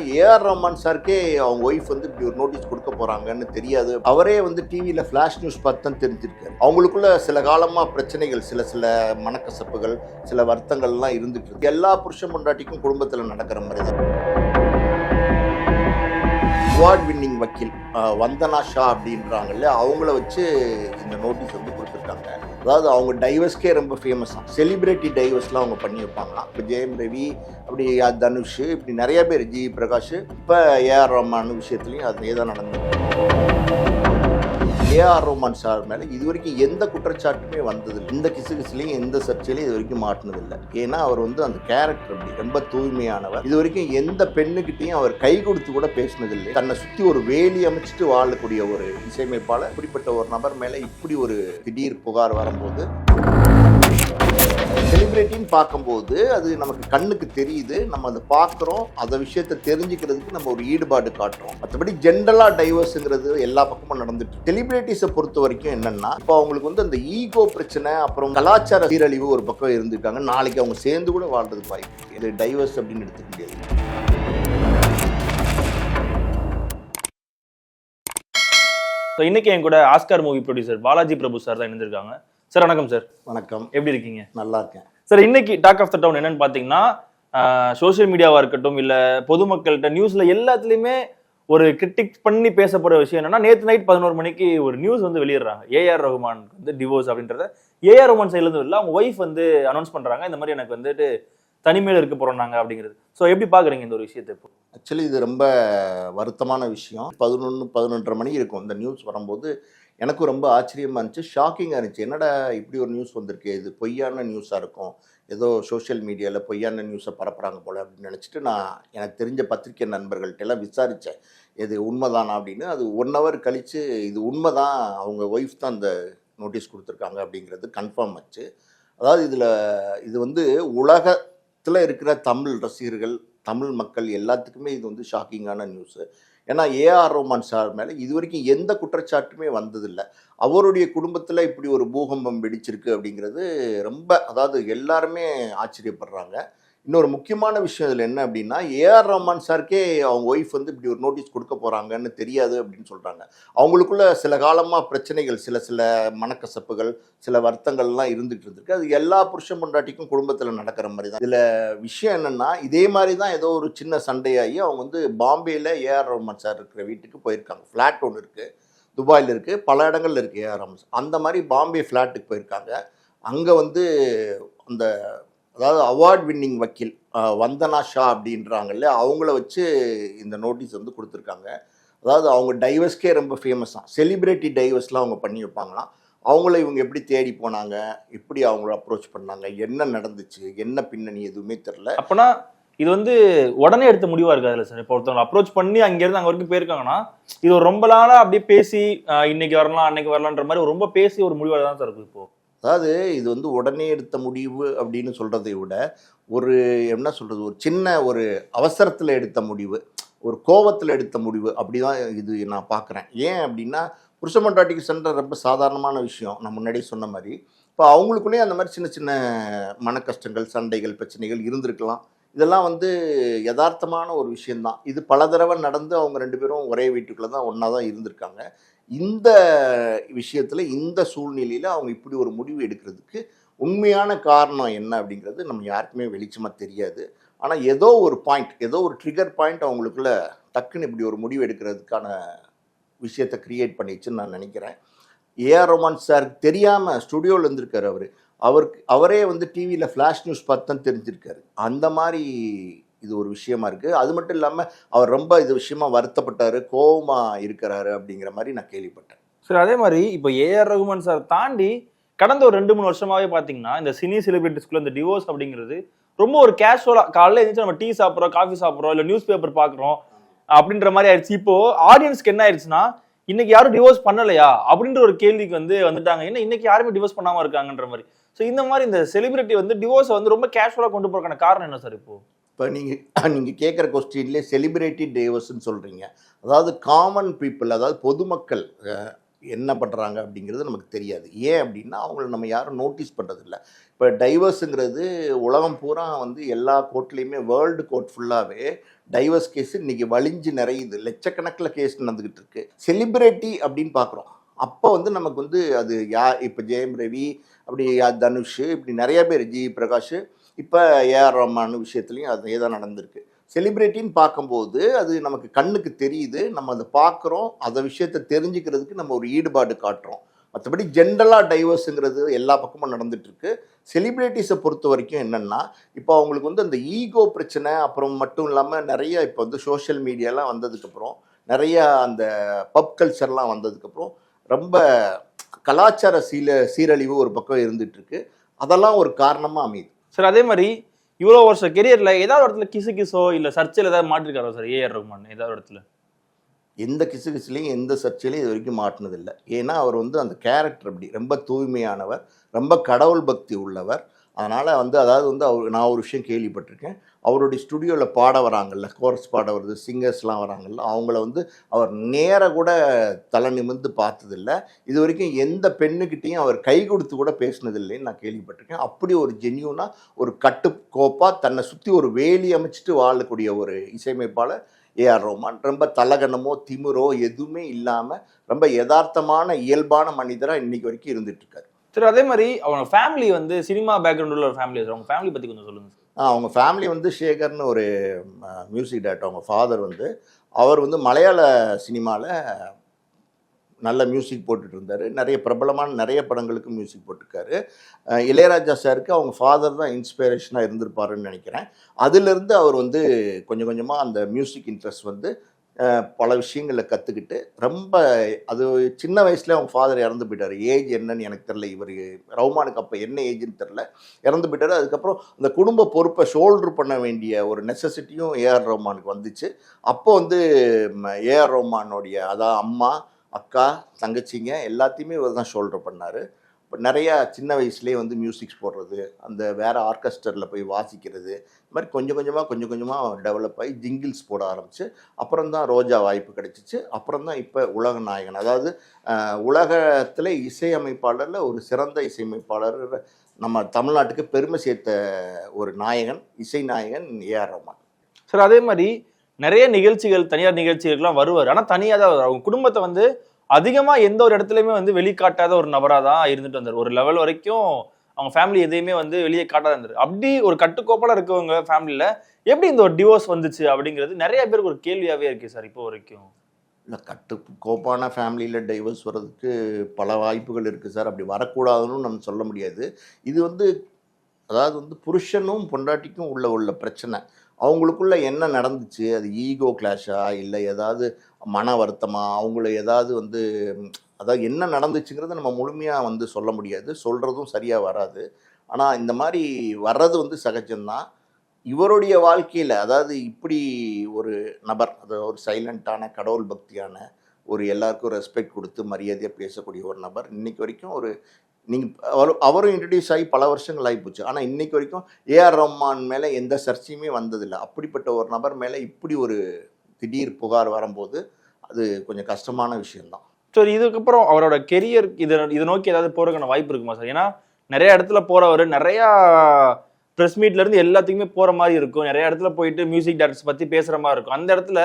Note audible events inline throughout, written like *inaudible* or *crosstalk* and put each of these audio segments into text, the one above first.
AR Rahman சாருக்கே அவங்க wife வந்து இப்படி ஒரு நோட்டீஸ் கொடுக்க போறாங்கன்னு தெரியாது. அவரே வந்து டிவியில் ஃபிளாஷ் நியூஸ் பார்த்து தான் தெரிஞ்சிருக்காரு. அவங்களுக்குள்ள சில காலமாக பிரச்சனைகள் சில சில மனக்கசப்புகள் சில வருத்தங்கள்லாம் இருந்துட்டு இருக்கு. எல்லா புருஷன் பொண்டாட்டிக்கும் குடும்பத்தில் நடக்கிற மாதிரி தான். அவார்ட் வின்னிங் வக்கீல் வந்தனா ஷா அப்படின்றாங்கல்ல அவங்கள வச்சு இந்த நோட்டீஸ் வந்து கொடுத்துருக்காங்க. அதாவது அவங்க டைவர்ஸ்க்கே ரொம்ப ஃபேமஸ் தான் செலிபிரிட்டி டைவர்ஸ்லாம் அவங்க பண்ணி வைப்பாங்களாம் இப்போ ஜெயம் ரவி அப்படி தனுஷ் இப்படி நிறைய பேர் ஜி பிரகாஷ் இப்போ ஏஆர் ரஹ்மான் விஷயத்துலையும் அதே தான் நடந்தது ஏஆர் ரோமான் சார் மேலே இது வரைக்கும் எந்த குற்றச்சாட்டுமே வந்தது இந்த கிசு கிசுலையும் எந்த சர்ச்சையிலையும் இது வரைக்கும் மாட்டினதில்லை ஏன்னா அவர் வந்து அந்த கேரக்டர் அப்படி ரொம்ப தூய்மையானவர். இது வரைக்கும் எந்த பெண்ணுக்கிட்டையும் அவர் கை கொடுத்து கூட பேசினதில்லை தன்னை சுற்றி ஒரு வேலி அமைச்சிட்டு வாழக்கூடிய ஒரு இசையமைப்பாளர் இப்படிப்பட்ட ஒரு நபர் மேலே இப்படி ஒரு திடீர் புகார் வரும்போது செலிப்ரிட்டின்னு பார்க்கும்போது அது நமக்கு கண்ணுக்கு தெரியுது. நம்ம அதை பார்க்குறோம். அந்த விஷயத்தை தெரிஞ்சுக்கிறதுக்கு நம்ம ஒரு ஈடுபாடு காட்டுறோம். மற்றபடி ஜென்ரலாக டைவர்ஸுங்கிறது எல்லா பக்கமும் நடந்துட்டு செலிபிரிட்டிஸை பொறுத்த வரைக்கும் என்னென்னா இப்போ அவங்களுக்கு வந்து அந்த ஈகோ பிரச்சனை அப்புறம் கலாச்சார சீரழிவு ஒரு பக்கம் இருந்திருக்காங்க. நாளைக்கு அவங்க சேர்ந்து கூட வாழ்றதுக்கு வாய்ப்பு இது டைவர்ஸ் அப்படின்னு எடுத்துக்க முடியாது. ஸோ இன்னைக்கு என் கூட Oscar movie producer Balaji Prabhu sir தான் இணைந்திருக்காங்க. சார் வணக்கம் சார். வணக்கம். எப்படி இருக்கீங்க? நல்லா இருக்கேன். சார் இன்னைக்கு டாக் ஆஃப் த டவுன் என்னன்னு பார்த்தீங்கன்னா சோஷியல் மீடியாவா இருக்கட்டும் இல்ல பொதுமக்கள்கிட்ட நியூஸ்ல எல்லாத்துலயுமே ஒரு கிரிட்டிக் பண்ணி பேசப்படுற விஷயம் என்னன்னா நேத்து நைட் பதினோரு மணிக்கு ஒரு நியூஸ் வந்து வெளியிடுறாங்க. ஏஆர் ரஹ்மான் வந்து டிவோர்ஸ் அப்படின்றத. ஏஆர் ரஹ்மான் சைட்ல இருந்து இல்லை அவங்க ஒய்ஃப் வந்து அனௌன்ஸ் பண்றாங்க இந்த மாதிரி எனக்கு வந்துட்டு தனிமையில இருக்க போறோம்னாங்க அப்படிங்கிறது. ஸோ எப்படி பாக்குறீங்க இந்த ஒரு விஷயத்தை இப்போ? ஆக்சுவலி இது ரொம்ப வருத்தமான விஷயம். பதினொன்று பதினொன்றரை மணி இருக்கும். இந்த நியூஸ் வரும்போது எனக்கும் ரொம்ப ஆச்சரியமாக இருந்துச்சு. ஷாக்கிங்காக இருந்துச்சு. என்னடா இப்படி ஒரு நியூஸ் வந்திருக்கு? இது பொய்யான நியூஸாக இருக்கும். ஏதோ சோஷியல் மீடியாவில் பொய்யான நியூஸை பரப்புகிறாங்க போல் அப்படின்னு நினச்சிட்டு நான் எனக்கு தெரிஞ்ச பத்திரிக்கை நண்பர்கள்ட்ட எல்லாம் விசாரித்தேன் இது உண்மைதானா அப்படின்னு. அது ஒன் ஹவர் கழித்து இது உண்மை தான் அவங்க ஒய்ஃப் தான் அந்த நோட்டீஸ் கொடுத்துருக்காங்க அப்படிங்கிறது கன்ஃபார்ம் ஆச்சு. அதாவது இதில் இது வந்து உலகத்தில் இருக்கிற தமிழ் ரசிகர்கள் தமிழ் மக்கள் எல்லாத்துக்குமே இது வந்து ஷாக்கிங்கான நியூஸு ஏன்னா ஏஆர் ரோமான் சார் மேலே இது வரைக்கும் எந்த குற்றச்சாட்டுமே வந்ததில்லை. அவருடைய குடும்பத்தில் இப்படி ஒரு பூகம்பம் வெடிச்சிருக்கு அப்படிங்கிறது ரொம்ப அதாவது எல்லாருமே ஆச்சரியப்படுறாங்க. இன்னொரு முக்கியமான விஷயம் இதில் என்ன அப்படின்னா ஏஆர் ரஹ்மான் சாருக்கே அவங்க ஒய்ஃப் வந்து இப்படி ஒரு நோட்டீஸ் கொடுக்க போகிறாங்கன்னு தெரியாது அப்படின்னு சொல்கிறாங்க அவங்களுக்குள்ள சில காலமாக பிரச்சனைகள் சில சில மனக்கசப்புகள் சில வருத்தங்கள்லாம் இருந்துகிட்டு இருந்திருக்கு. அது எல்லா புருஷன் பொண்டாட்டிக்கும் குடும்பத்தில் நடக்கிற மாதிரி தான் இதில் விஷயம் என்னென்னா இதே மாதிரி தான் ஏதோ ஒரு சின்ன சண்டையாகி அவங்க வந்து பாம்பேயில் ஏஆர் ரஹ்மான் சார் இருக்கிற வீட்டுக்கு போயிருக்காங்க. ஃப்ளாட் ஒன்று இருக்குது துபாயில் இருக்குது பல இடங்கள்ல இருக்குது ஏஆர் ரஹ்மான் அந்த மாதிரி பாம்பே ஃப்ளாட்டுக்கு போயிருக்காங்க. அங்கே வந்து அந்த அதாவது அவார்ட் வின்னிங் வக்கீல் வந்தனா ஷா அப்படின்றாங்கல்ல அவங்கள வச்சு இந்த நோட்டீஸ் வந்து கொடுத்துருக்காங்க. அதாவது அவங்க டைவர்ஸ்க்கே ரொம்ப ஃபேமஸ் தான் டைவர்ஸ்லாம் அவங்க பண்ணி வைப்பாங்களாம். அவங்கள இவங்க எப்படி தேடி போனாங்க எப்படி அவங்கள அப்ரோச் பண்ணாங்க என்ன நடந்துச்சு என்ன பின்னணி எதுவுமே தெரில அப்போனா இது வந்து உடனே எடுத்த முடிவா இருக்காதுல்ல சார் இப்போ ஒருத்தவங்க அப்ரோச் பண்ணி அங்கேருந்து அங்கே வரைக்கும் போயிருக்காங்கன்னா இது ரொம்ப நாளாக அப்படியே பேசி இன்னைக்கு வரலாம் அன்னைக்கு வரலான்ற மாதிரி ரொம்ப பேசி ஒரு முடிவாக தான் சார் இருக்கும் இப்போது அதாவது இது வந்து உடனே எடுத்த முடிவு அப்படின்னு சொல்கிறதை விட ஒரு என்ன சொல்கிறது ஒரு சின்ன ஒரு அவசரத்தில் எடுத்த முடிவு ஒரு கோவத்தில் எடுத்த முடிவு அப்படி தான் இது நான் பார்க்குறேன். ஏன் அப்படின்னா புருஷ மண்டாட்டிக்கு சென்ற ரொம்ப சாதாரணமான விஷயம். நான் முன்னாடியே சொன்ன மாதிரி இப்போ அவங்களுக்குள்ளேயே அந்த மாதிரி சின்ன சின்ன மன கஷ்டங்கள் சண்டைகள் பிரச்சனைகள் இருந்திருக்கலாம். இதெல்லாம் வந்து யதார்த்தமான ஒரு விஷயந்தான் இது பல தடவை நடந்து அவங்க ரெண்டு பேரும் ஒரே வீட்டுக்குள்ளே தான் ஒன்றா தான் இருந்திருக்காங்க. இந்த விஷயத்தில் இந்த சூழ்நிலையில் அவங்க இப்படி ஒரு முடிவு எடுக்கிறதுக்கு உண்மையான காரணம் என்ன அப்படிங்கிறது நம்ம யாருக்குமே வெளிச்சமாக தெரியாது. ஆனால் ஏதோ ஒரு பாயிண்ட் ஏதோ ஒரு ட்ரிகர் பாயிண்ட் அவங்களுக்குள்ள டக்குன்னு இப்படி ஒரு முடிவு எடுக்கிறதுக்கான விஷயத்தை க்ரியேட் பண்ணிச்சுன்னு நான் நினைக்கிறேன். ஏஆர் ரோமான் சார் தெரியாமல் ஸ்டுடியோவில் இருந்திருக்காரு அவர். அவருக்கு அவரே வந்து டிவியில் ஃப்ளாஷ் நியூஸ் பார்த்து தான் தெரிஞ்சிருக்காரு. அந்த மாதிரி இது ஒரு விஷயமா இருக்குது அது மட்டும் இல்லாமல் அவர் ரொம்ப இது விஷயமா வருத்தப்பட்டார் கோபமாக இருக்கிறாரு அப்படிங்கிற மாதிரி நான் கேள்விப்பட்டேன். சார் அதே மாதிரி இப்போ ஏஆர் ரகுமான் சார் தாண்டி கடந்த ஒரு ரெண்டு மூணு வருஷமாவே பாத்தீங்கன்னா இந்த சினி செலிபிரிட்டிஸ்குள்ள இந்த டிவோர்ஸ் அப்படிங்கிறது ரொம்ப ஒரு கேஷுவலா காலையில் எழுந்துச்சு நம்ம டீ சாப்பிட்றோம் காஃபி சாப்பிட்றோம் இல்ல நியூஸ் பேப்பர் பாக்குறோம் அப்படின்ற மாதிரி ஆயிடுச்சு. இப்போ ஆடியன்ஸ்க்கு என்ன ஆயிடுச்சுன்னா இன்னைக்கு யாரும் டிவோர்ஸ் பண்ணலையா அப்படின்ற ஒரு கேள்விக்கு வந்து வந்துட்டாங்க. என்ன இன்னைக்கு யாருமே டிவோர்ஸ் பண்ணாம இருக்காங்கன்ற மாதிரி. ஸோ இந்த மாதிரி இந்த செலிபிரிட்டி வந்து டிவோர்ஸ் வந்து ரொம்ப கேஷுவலா கொண்டு போறதுக்கான காரணம் என்ன சார் இப்போ? இப்போ நீங்கள் *clears throat* நீங்கள் கேட்குற கொஸ்டின்லேயே செலிப்ரிட்டி டேவர்ஸ்ன்னு சொல்கிறீங்க அதாவது காமன் பீப்புள் அதாவது பொதுமக்கள் என்ன பண்ணுறாங்க அப்படிங்கிறது நமக்கு தெரியாது. ஏன் அப்படின்னா அவங்கள நம்ம யாரும் நோட்டீஸ் பண்ணுறதில்ல இப்போ டைவர்ஸுங்கிறது உலகம் பூரா வந்து எல்லா கோர்ட்லேயுமே வேர்ல்டு கோர்ட் ஃபுல்லாகவே டைவர்ஸ் கேஸ் இன்றைக்கி வலிஞ்சு நிறையுது. லட்சக்கணக்கில் கேஸ் நடந்துக்கிட்டு இருக்கு. செலிப்ரிட்டி அப்படின்னு பார்க்குறோம். அப்போ வந்து நமக்கு வந்து அது யா இப்போ ஜெயம் ரவி அப்படி யா- தனுஷ் இப்படி நிறைய பேர் ஜி பிரகாஷ் இப்போ ஏஆர் ரஹ்மான் விஷயத்துலையும் அதே தான் நடந்திருக்கு. செலிப்ரிட்டின்னு பார்க்கும்போது அது நமக்கு கண்ணுக்கு தெரியுது. நம்ம அதை பார்க்குறோம். அந்த விஷயத்தை தெரிஞ்சுக்கிறதுக்கு நம்ம ஒரு ஈடுபாடு காட்டுறோம். மற்றபடி ஜென்ரலாக டைவர்ஸுங்கிறது எல்லா பக்கமும் நடந்துகிட்ருக்கு செலிப்ரிட்டிஸை பொறுத்த வரைக்கும் என்னென்னா இப்போ அவங்களுக்கு வந்து அந்த ஈகோ பிரச்சனை அப்புறம் மட்டும் இல்லாமல் நிறைய இப்போ வந்து சோஷியல் மீடியாலாம் வந்ததுக்கப்புறம் நிறைய அந்த பப் கல்ச்சர்லாம் வந்ததுக்கப்புறம் ரொம்ப கலாச்சார சீல சீரழிவு ஒரு பக்கம் இருந்துகிட்ருக்கு அதெல்லாம் ஒரு காரணமாக அமையுது. சார் அதே மாதிரி இவ்வளோ வருஷம் கெரியர்ல ஏதாவது இடத்துல கிசு கிசோ இல்லை சர்ச்சையில் ஏதாவது மாட்டிருக்காரோ சார் ஏஆர் ரகுமான்? ஏதாவது இடத்துல? எந்த கிசு கிசுலையும் எந்த சர்ச்சையிலையும் இது வரைக்கும் மாட்டினதில்லை. ஏன்னா அவர் வந்து அந்த கேரக்டர் அப்படி ரொம்ப தூய்மையானவர் ரொம்ப கடவுள் பக்தி உள்ளவர். அதனால் வந்து அதாவது வந்து அவர் நான் ஒரு விஷயம் கேள்விப்பட்டிருக்கேன். அவருடைய ஸ்டுடியோவில் பாட வராங்கல்ல கோரஸ் பாட வருது சிங்கர்ஸ்லாம் வராங்கல்ல அவங்கள வந்து அவர் நேர கூட தலை நிமிர்ந்து பார்த்ததில்ல. இது வரைக்கும் எந்த பெண்ணுக்கிட்டையும் அவர் கை கொடுத்து கூட பேசினதில்லைன்னு நான் கேள்விப்பட்டிருக்கேன். அப்படி ஒரு ஜென்யூனாக ஒரு கட்டுக்கோப்பாக தன்னை சுற்றி ஒரு வேலி அமைச்சிட்டு வாழக்கூடிய ஒரு இசையமைப்பாளர் ஏஆர் ரோமான் ரொம்ப தலகணமோ திமிரோ எதுவுமே இல்லாமல் ரொம்ப யதார்த்தமான இயல்பான மனிதராக இன்றைக்கி வரைக்கும் இருந்துகிட்ருக்காரு சரி அதே மாதிரி அவங்க ஃபேமிலி வந்து சினிமா பேக்ரவுண்ட் உள்ள ஒரு ஃபேமிலி சார் அவங்க ஃபேமிலி பற்றி கொஞ்சம் சொல்லுங்கள் சார் அவங்க ஃபேமிலி வந்து ஷேகர்னு ஒரு மியூசிக் டேரக்டர் அவங்க ஃபாதர் வந்து அவர் வந்து மலையாள சினிமாவில் நல்ல மியூசிக் போட்டுட்டு இருந்தார். நிறைய பிரபலமான நிறைய படங்களுக்கு மியூசிக் போட்டிருக்காரு. இளையராஜா சாருக்கு அவங்க ஃபாதர் தான் இன்ஸ்பிரேஷனாக இருந்திருப்பாருன்னு நினைக்கிறேன். அதிலிருந்து அவர் வந்து கொஞ்சம் கொஞ்சமாக அந்த மியூசிக் இன்ட்ரெஸ்ட் வந்து பல விஷயங்களில் கற்றுக்கிட்டு ரொம்ப அது சின்ன வயசில் அவங்க ஃபாதர் இறந்து போயிட்டார். ஏஜ் என்னன்னு எனக்கு தெரில இவர் ரவுமானுக்கு அப்போ என்ன ஏஜ்னு தெரில இறந்து போயிட்டாரு. அதுக்கப்புறம் அந்த குடும்ப பொறுப்பை ஷோல்டர் பண்ண வேண்டிய ஒரு நெசசிட்டியும் ஏஆர் ரவுமானுக்கு வந்துச்சு. அப்போ வந்து ஏஆர் ரஹ்மானுடைய அதான் அம்மா அக்கா தங்கச்சிங்க எல்லாத்தையுமே இவர் தான் ஷோல்டர் பண்ணார். நிறையா சின்ன வயசுலேயே வந்து மியூசிக்ஸ் போடுறது அந்த வேறு ஆர்கெஸ்டரில் போய் வாசிக்கிறது இது மாதிரி கொஞ்சம் கொஞ்சமாக கொஞ்சம் கொஞ்சமாக டெவலப் ஆகி ஜிங்கிள்ஸ் போட ஆரம்பித்து அப்புறம் தான் ரோஜா வாய்ப்பு கிடைச்சிச்சு அப்புறம் தான் இப்போ உலக நாயகன். அதாவது உலகத்தில் இசையமைப்பாளரில் ஒரு சிறந்த இசையமைப்பாளர் நம்ம தமிழ்நாட்டுக்கு பெருமை சேர்த்த ஒரு நாயகன் இசை நாயகன் ஏஆர் ரஹ்மான் சார் அதே மாதிரி நிறைய நிகழ்ச்சிகள் தனியார் நிகழ்ச்சிகள்லாம் வருவார். ஆனால் தனியாக தான் அவங்க குடும்பத்தை வந்து அதிகமாக எந்த ஒரு இடத்துலையுமே வந்து வெளிக்காட்டாத ஒரு நபராக தான் இருந்துட்டு வந்தார். ஒரு லெவல் வரைக்கும் அவங்க ஃபேமிலி எதையுமே வந்து வெளியே காட்டாத இருந்தார் அப்படி ஒரு கட்டுக்கோப்பால இருக்கவங்க ஃபேமிலியில் எப்படி இந்த ஒரு டிவோர்ஸ் வந்துச்சு அப்படிங்கிறது நிறைய பேருக்கு ஒரு கேள்வியாகவே இருக்கு சார் இப்போ வரைக்கும். இல்லை கட்டு கோப்பான ஃபேமிலியில் டைவர்ஸ் வர்றதுக்கு பல வாய்ப்புகள் இருக்குது சார். அப்படி வரக்கூடாதுன்னு நம்ம சொல்ல முடியாது. இது வந்து அதாவது வந்து புருஷனும் பொண்டாட்டிக்கும் உள்ள உள்ள பிரச்சனை. அவங்களுக்குள்ள என்ன நடந்துச்சு? அது ஈகோ கிளாஷா? இல்லை ஏதாவது மன வருத்தமா? அவங்கள ஏதாவது வந்து அதாவது என்ன நடந்துச்சுங்கிறத நம்ம முழுமையாக வந்து சொல்ல முடியாது. சொல்கிறதும் சரியாக வராது. ஆனால் இந்த மாதிரி வர்றது வந்து சகஜம்தான். இவருடைய வாழ்க்கையில் அதாவது இப்படி ஒரு நபர் அது ஒரு சைலண்ட்டான கடவுள் பக்தியான ஒரு எல்லாருக்கும் ரெஸ்பெக்ட் கொடுத்து மரியாதையாக பேசக்கூடிய ஒரு நபர் இன்னைக்கு வரைக்கும் ஒரு நீங்கள் அவரும் அவரும் இன்ட்ரடியூஸ் ஆகி பல வருஷங்கள் ஆகிப்போச்சு ஆனால் இன்றைக்கு வரைக்கும் ஏஆர் ரஹ்மான் மேலே எந்த சர்ச்சையுமே வந்ததில்லை. அப்படிப்பட்ட ஒரு நபர் மேலே இப்படி ஒரு திடீர் புகார் வரும்போது அது கொஞ்சம் கஷ்டமான விஷயம்தான். சார் இதுக்கப்புறம் அவரோட கெரியர் இதை இதை நோக்கி ஏதாவது போகிறதுக்கான வாய்ப்பு இருக்குமா சார்? ஏன்னா நிறைய இடத்துல போகிறவர் நிறையா ப்ரெஸ் மீட்லேருந்து எல்லாத்துக்குமே போகிற மாதிரி இருக்கும். நிறைய இடத்துல போயிட்டு மியூசிக் டேரக்டர்ஸ் பற்றி பேசுற மாதிரி இருக்கும். அந்த இடத்துல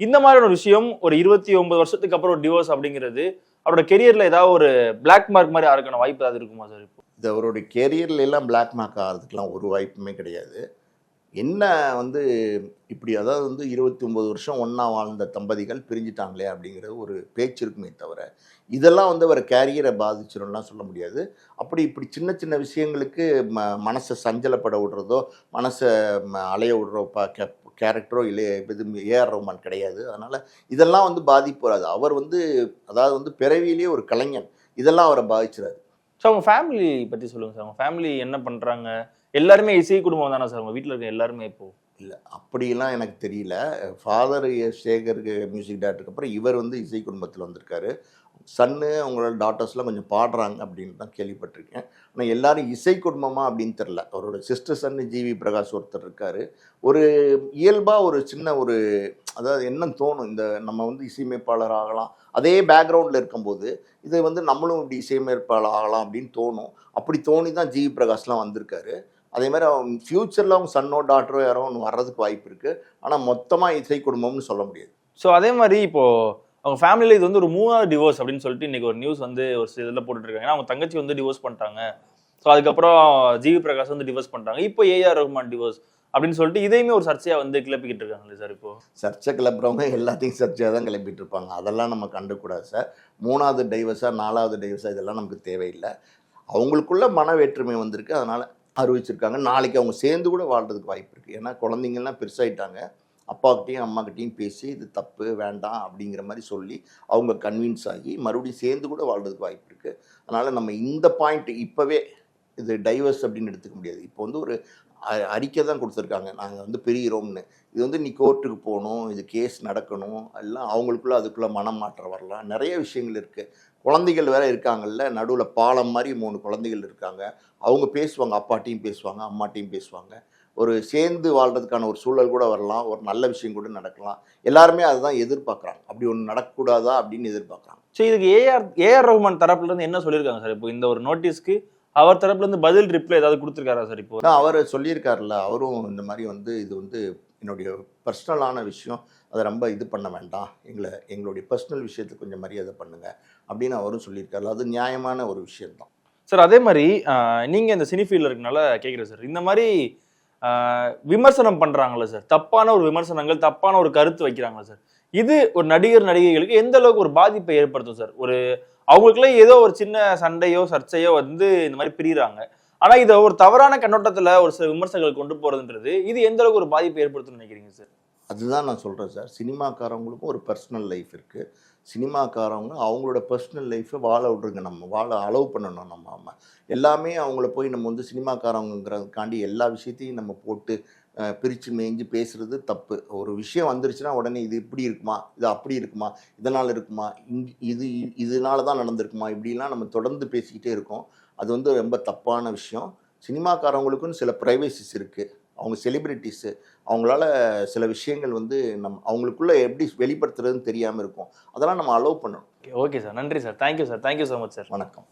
இந்த மாதிரியான விஷயம் ஒரு இருபத்தி ஒன்பது வருஷத்துக்கு அப்புறம் ஒரு டிவோர்ஸ் அப்படிங்கிறது அவரோட கெரியர்ல ஏதாவது ஒரு பிளாக் மார்க் மாதிரி ஆகிறக்கான வாய்ப்பு ஏதாவது இருக்குமா சார் இப்போ? இது அவருடைய கெரியர்ல எல்லாம் பிளாக் மார்க் ஆகிறதுக்கெலாம் ஒரு வாய்ப்புமே கிடையாது. என்ன வந்து இப்படி அதாவது வந்து இருபத்தி ஒம்பது வருஷம் ஒன்றா வாழ்ந்த தம்பதிகள் பிரிஞ்சிட்டாங்களே அப்படிங்கிறது ஒரு பேச்சு இருக்குமே தவிர இதெல்லாம் வந்து அவர் கேரியரை பாதிச்சிடும்லாம் சொல்ல முடியாது. அப்படி இப்படி சின்ன சின்ன விஷயங்களுக்கு ம மனசை சஞ்சலப்பட விடுறதோ மனசை ம அலைய விடுறோ பா கே கேரக்டரோ இல்லை இது ஏஆர் ரஹ்மான் கிடையாது. அதனால் இதெல்லாம் வந்து பாதிப்பு வராது அவர் வந்து அதாவது வந்து பிறவியிலேயே ஒரு கலைஞன். இதெல்லாம் அவரை பாதிச்சிடாது. ஸோ அவங்க ஃபேமிலி பற்றி சொல்லுங்கள் சார் அவங்க ஃபேமிலி என்ன பண்ணுறாங்க எல்லாருமே இசை குடும்பம் தானே சார் அவங்க வீட்டில் இருக்க எல்லாருமே இப்போது இல்லை அப்படிலாம் எனக்கு தெரியல. ஃபாதர் சேகருக்கு மியூசிக் டேரக்டருக்கு அப்புறம் இவர் வந்து இசை குடும்பத்தில் வந்திருக்காரு. சன்னு அவங்களோட டாட்டர்ஸ்லாம் கொஞ்சம் பாடுறாங்க அப்படின்னு தான் கேள்விப்பட்டிருக்கேன். ஆனால் எல்லாரும் இசை குடும்பமா அப்படின்னு தெரில அவரோட சிஸ்டர் சன்னு ஜிவி பிரகாஷ் ஒருத்தர் இருக்காரு. ஒரு இயல்பாக ஒரு சின்ன ஒரு அதாவது என்ன தோணும். இந்த நம்ம வந்து இசையமைப்பாளர் ஆகலாம். அதே பேக்ரவுண்டில் இருக்கும்போது இதை வந்து நம்மளும் இப்படி இசையமைப்பாளர் ஆகலாம் அப்படின்னு தோணும். அப்படி தோணி தான் ஜிவி பிரகாஷ்லாம் வந்திருக்காரு. அதே மாதிரி அவங்க ஃப்யூச்சரில் அவங்க சன்னோ டாக்டரோ யாரோ ஒன்று வர்றதுக்கு வாய்ப்பு இருக்குது ஆனால் மொத்தமாக இசை குடும்பம்னு சொல்ல முடியாது. ஸோ அதே மாதிரி இப்போ அவங்க ஃபேமிலியில் இது வந்து ஒரு மூணாவது டிவோர்ஸ் அப்படின்னு சொல்லிட்டு இன்னைக்கு ஒரு நியூஸ் வந்து ஒரு இதில் போட்டுட்டு இருக்காங்க ஏன்னா அவங்க தங்கச்சி வந்து டிவோர்ஸ் பண்ணிட்டாங்க. ஸோ அதுக்கப்புறம் ஜிவி பிரகாஷ் வந்து டிவோர்ஸ் பண்ணிட்டாங்க. இப்போ ஏஆர் ரஹ்மான் டிவோர்ஸ் அப்படின்னு சொல்லிட்டு இதையுமே ஒரு சர்ச்சையாக வந்து கிளப்பிக்கிட்டு இருக்காங்களே சார் இப்போ? சர்ச்சை கிளப்புறவங்க எல்லாத்தையும் சர்ச்சையாக தான் கிளப்பிட்டு இருப்பாங்க. அதெல்லாம் நம்ம கண்டுக்கூடாது சார் மூணாவது டைவர்ஸாக நாலாவது டைவர்ஸாக இதெல்லாம் நமக்கு தேவையில்லை. அவங்களுக்குள்ள மன வேற்றுமை வந்திருக்கு. அதனால் அறிவிச்சிருக்காங்க. நாளைக்கு அவங்க சேர்ந்து கூட வாழ்றதுக்கு வாய்ப்பு இருக்குது ஏன்னா குழந்தைங்கள்லாம் பெருசாகிட்டாங்க அப்பாக்கிட்டையும் அம்மாக்கிட்டையும் பேசி இது தப்பு வேண்டாம் அப்படிங்கிற மாதிரி சொல்லி அவங்க கன்வின்ஸ் ஆகி மறுபடியும் சேர்ந்து கூட வாழ்றதுக்கு வாய்ப்பு இருக்குது அதனால் நம்ம இந்த பாயிண்ட் இப்போவே இது டைவர்ஸ் அப்படின்னு எடுத்துக்க முடியாது. இப்போ வந்து ஒரு அ- அறிக்கை தான் கொடுத்துருக்காங்க. நாங்கள் வந்து பிரிகிறோம்னு. இது வந்து நீ கோர்ட்டுக்கு போகணும். இது கேஸ் நடக்கணும். எல்லாம் அவங்களுக்குள்ள அதுக்குள்ளே மனம் மாற்றம் வரலாம். நிறைய விஷயங்கள் இருக்குது குழந்தைகள் வேற இருக்காங்கல்ல நடுவில் பாலம் மாதிரி மூணு குழந்தைகள் இருக்காங்க. அவங்க பேசுவாங்க அப்பாட்டையும் பேசுவாங்க அம்மாட்டையும் பேசுவாங்க. ஒரு சேர்ந்து வாழ்றதுக்கான ஒரு சூழல் கூட வரலாம் ஒரு நல்ல விஷயம் கூட நடக்கலாம். எல்லாருமே அதுதான் எதிர்பார்க்குறாங்க. அப்படி ஒன்று நடக்கக்கூடாதா அப்படின்னு எதிர்பார்க்குறாங்க. ஸோ இதுக்கு ஏஆர் ஏஆர் ரஹ்மான் தரப்புல இருந்து என்ன சொல்லியிருக்காங்க சார்? இப்போ இந்த ஒரு நோட்டீஸ்க்கு அவர் தரப்புல இருந்து பதில் ரிப்ளை ஏதாவது கொடுத்துருக்காரா சார் இப்போ? அவர் சொல்லியிருக்காருல்ல அவரும் இந்த மாதிரி வந்து இது வந்து என்னுடைய பர்சனலான விஷயம் அதை ரொம்ப இது பண்ண வேண்டாம். எங்களை எங்களுடைய பர்சனல் விஷயத்துக்கு கொஞ்சம் மரியாதை பண்ணுங்கள் அப்படின்னு அவரும் சொல்லியிருக்காரு. அது நியாயமான ஒரு விஷயம்தான். சார் அதே மாதிரி நீங்கள் இந்த சினி ஃபீல்டில் இருக்கனால கேட்குறேன் சார். இந்த மாதிரி விமர்சனம் பண்ணுறாங்களே சார். தப்பான ஒரு விமர்சனங்கள் தப்பான ஒரு கருத்து வைக்கிறாங்களா சார்? இது ஒரு நடிகர் நடிகைகளுக்கு எந்த அளவுக்கு ஒரு பாதிப்பை ஏற்படுத்தும் சார்? ஒரு அவங்களுக்குலாம் ஏதோ ஒரு சின்ன சண்டையோ சர்ச்சையோ வந்து இந்த மாதிரி பிரிகிறாங்க ஆனா இதை ஒரு தவறான கண்ணோட்டத்துல ஒரு சில விமர்சனங்கள் கொண்டு போறதுன்றது இது எந்த அளவுக்கு ஒரு பாதிப்பு ஏற்படுத்தும்னு நினைக்கிறீங்க சார் அதுதான் நான் சொல்கிறேன் சார் சினிமாக்காரவங்களுக்கும் ஒரு பர்சனல் லைஃப் இருக்குது சினிமாக்காரவங்க அவங்களோட பர்சனல் லைஃப்பை வாழ விட்ருங்க நம்ம வாழ அலோவ் பண்ணணும் நம்ம அம்மா. எல்லாமே அவங்கள போய் நம்ம வந்து சினிமாக்காரவங்கிறதுக்காண்டி எல்லா விஷயத்தையும் நம்ம போட்டு பிரித்து மேய்ஞ்சு பேசுகிறது தப்பு. ஒரு விஷயம் வந்துருச்சுன்னா உடனே இது இப்படி இருக்குமா? இது அப்படி இருக்குமா? இதனால் இருக்குமா? இங் இது இதனால தான் நடந்திருக்குமா? இப்படிலாம் நம்ம தொடர்ந்து பேசிக்கிட்டே இருக்கோம். அது வந்து ரொம்ப தப்பான விஷயம். சினிமாக்காரவங்களுக்குன்னு சில ப்ரைவேசிஸ் இருக்குது அவங்க செலிபிரிட்டிஸு அவங்களால சில விஷயங்கள் வந்து நம் அவங்களுக்குள்ள எப்படி வெளிப்படுத்துறதுன்னு தெரியாமல் இருக்கும். அதெல்லாம் நம்ம அலோவ் பண்ணணும். ஓகே சார் நன்றி sir thank you sir thank you so much sir வணக்கம்.